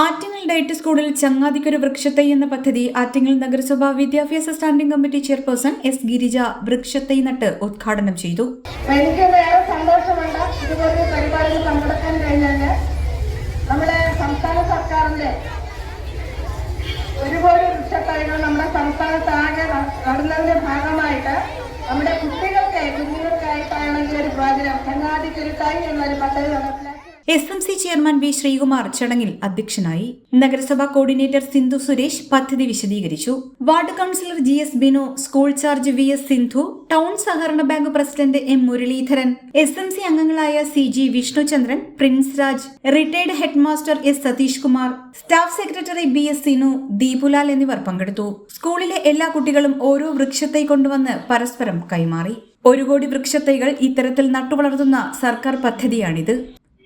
Attingal diet സ്കൂളിൽ ചങ്ങാതിക്കൊരു വൃക്ഷത്തൈ എന്ന പദ്ധതി ആറ്റിങ്ങൽ നഗരസഭ വിദ്യാഭ്യാസ standing committee chairperson S Girija വൃക്ഷത്തൈ നട്ട് ഉദ്ഘാടനം ചെയ്തു. നമ്മുടെ സംസ്ഥാന സർക്കാരിന്റെ നമ്മുടെ കുഞ്ഞുങ്ങൾക്കായിട്ടാണെങ്കിൽ ഒരു പ്രോഗ്രാം ചങ്ങാതിക്കൊരു തൈ എന്നൊരു പദ്ധതി നടപ്പിലാക്കി S M C chairman V Sreekumar ചടങ്ങിൽ അധ്യക്ഷനായി നഗരസഭാ കോർഡിനേറ്റർ സിന്ധു സുരേഷ് പദ്ധതി വിശദീകരിച്ചു. Ward councillor G S Binu school charge V S Sindhu town സഹകരണ bank president M Muraleedharan S M C അംഗങ്ങളായ C G Vishnuchandran Prince Raj retired headmaster S Satheesh Kumar staff secretary B S Sinu Deepulal എന്നിവർ പങ്കെടുത്തു. സ്കൂളിലെ എല്ലാ കുട്ടികളും ഓരോ വൃക്ഷത്തെ കൊണ്ടുവന്ന് പരസ്പരം കൈമാറി. ഒരു കോടി വൃക്ഷത്തൈകൾ ഇത്തരത്തിൽ നട്ടുവളർത്തുന്ന സർക്കാർ പദ്ധതിയാണിത്.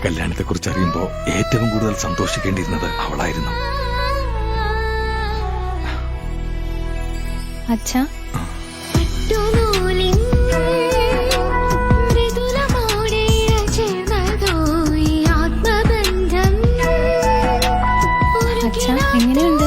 നിന്റെ കല്യാണത്തെക്കുറിച്ച് അറിയുമ്പോൾ ഏറ്റവും കൂടുതൽ സന്തോഷിക്കേണ്ടിയിരുന്നത് അവളായിരുന്നു അച്ഛാ അച്ഛാ എങ്ങനെയുണ്ട്.